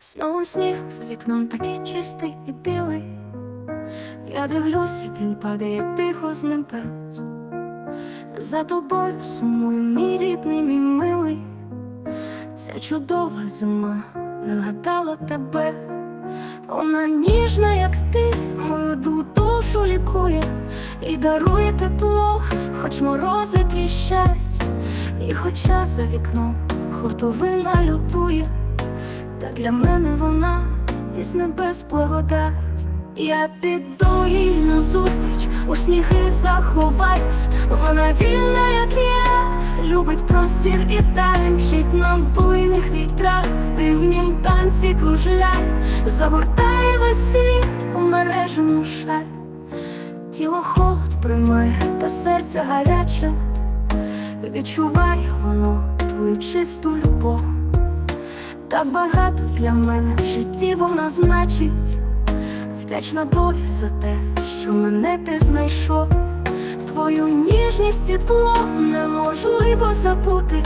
Знову сніг за вікном такий чистий і білий. Я дивлюсь, як він падає тихо з небес. За тобою сумую, мій рідний, мій милий. Ця чудова зима не вгадала тебе. Вона ніжна, як ти, мою ду- душу лікує і дарує тепло, хоч морози тріщать, і хоча за вікном хуртовина лютує, для мене вона із небес благодать. Я піду їй назустріч, у сніги заховаюсь, вона вільна, як я, любить простір і танчить на буйних вітрах, в дивнім танці кружляє, загортає весь у мережену шаль. Тіло холод приймає, та серце гаряче, відчуває воно твою чисту любов. Так багато для мене в житті вона значить, вдячна долі за те, що мене ти знайшов. Твою ніжність і тепло неможливо забути,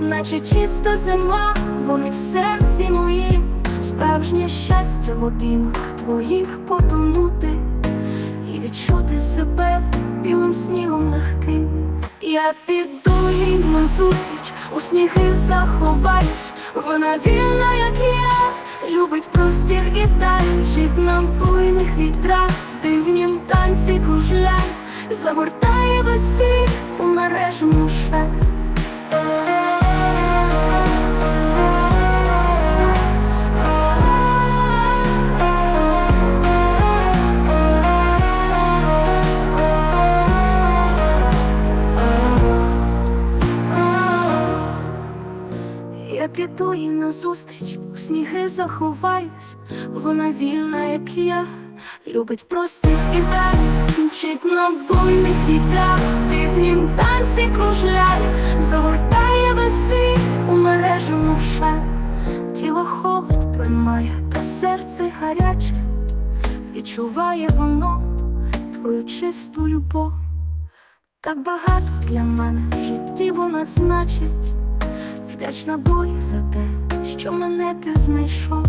наче чиста зима, вони в серці моїм, справжнє щастя в обіймах твоїх потонути і відчути себе білим снігом. Я піду їй назустріч, у сніги заховаюсь, вона вільна, як я, любить простір і танчить нам буйних вітрах, дивнім танці кружляй, загортає весіль у мережу шаль. Я піду їй назустріч, у сніги заховаюсь, вона вільна, як я, любить простір і так, мчить на буйних вітрах, дивнім танці кружляє, загортає весь у мережу шаль. Тіло холод приймає, та серце гаряче, відчуває воно твою чисту любов. Так багато для мене в житті вона значить. Вдячна долі за те, що мене ти знайшов.